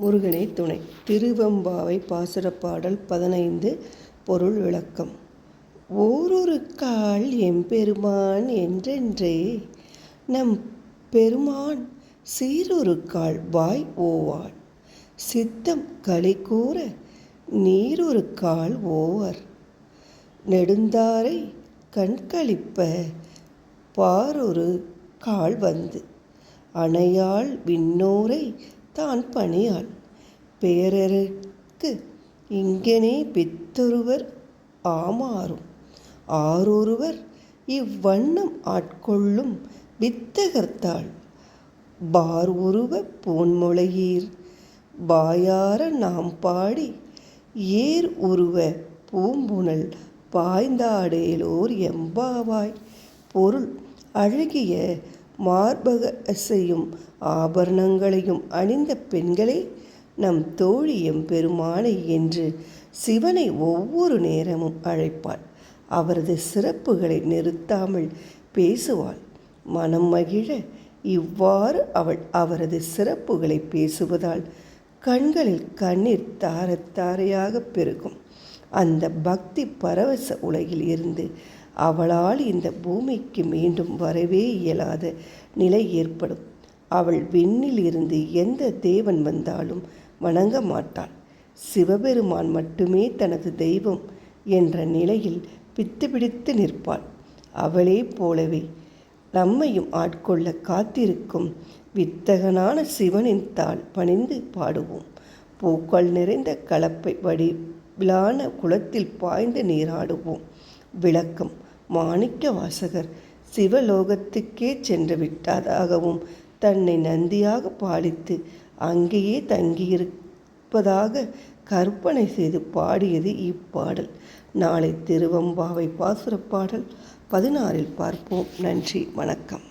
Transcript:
முருகனே துணை. திருவெம்பாவை பாசுரப்பாடல் பதினைந்து பொருள் விளக்கம். ஓரொரு கால் எம்பெருமான் என்றென்றே நம் பெருமான் சீரொரு கால் வாய் ஓவாள் சித்தம் களி கூற நீரொரு கால் ஓவர். நெடுந்தாரை கண்களிப்ப பாரொரு கால் வந்து. அணையாள் விண்ணோரை தான் பணியாள். பேரருக்கு இங்கனே பித்தொருவர் ஆமாறும். ஆரொருவர் இவ்வண்ணம் ஆட்கொள்ளும் வித்தகர்த்தாள். பார் உருவ பூன்முளையீர் பாயார நாம் பாடி ஏர் உருவ பூம்புணல் பாய்ந்தாடேலோர் எம்பாவாய். பொருள் அழகிய மார்பக அசையும் ஆபரணங்களையும் அணிந்த பெண்களே நம் தோழி எம்பெருமானை என்று சிவனை ஒவ்வொரு நேரமும் அழைப்பாள். அவரது சிறப்புகளை நிறுத்தாமல் பேசுவாள். மனம் மகிழ இவ்வாறு அவள் அவரது சிறப்புகளை பேசுவதால் கண்களில் கண்ணீர் தாரத்தாரையாக பெருகும். அந்த பக்தி பரவச உலகில் இருந்து அவளால் இந்த பூமிக்கு மீண்டும் வரவே இயலாத நிலை ஏற்படும். அவள் விண்ணில் இருந்து எந்த தேவன் வந்தாலும் வணங்க மாட்டாள். சிவபெருமான் மட்டுமே தனது தெய்வம் என்ற நிலையில் பித்து பிடித்து நிற்பாள். அவளே போலவே நம்மையும் ஆட்கொள்ள காத்திருக்கும் வித்தகனான சிவனின் தாள் பணிந்து பாடுவோம். பூக்கள் நிறைந்த கலப்பை வடிவிலான குளத்தில் பாய்ந்து நீராடுவோம். விளக்கம் மாணிக்க வாசகர் சிவலோகத்துக்கே சென்று விட்டதாகவும் தன்னை நந்தியாக பாடித்து அங்கேயே தங்கியிருப்பதாக கற்பனை செய்து பாடியது இப்பாடல். நாளை திருவம்பாவை பாசுரப்பாடல் பதினாறில் பார்ப்போம். நன்றி. வணக்கம்.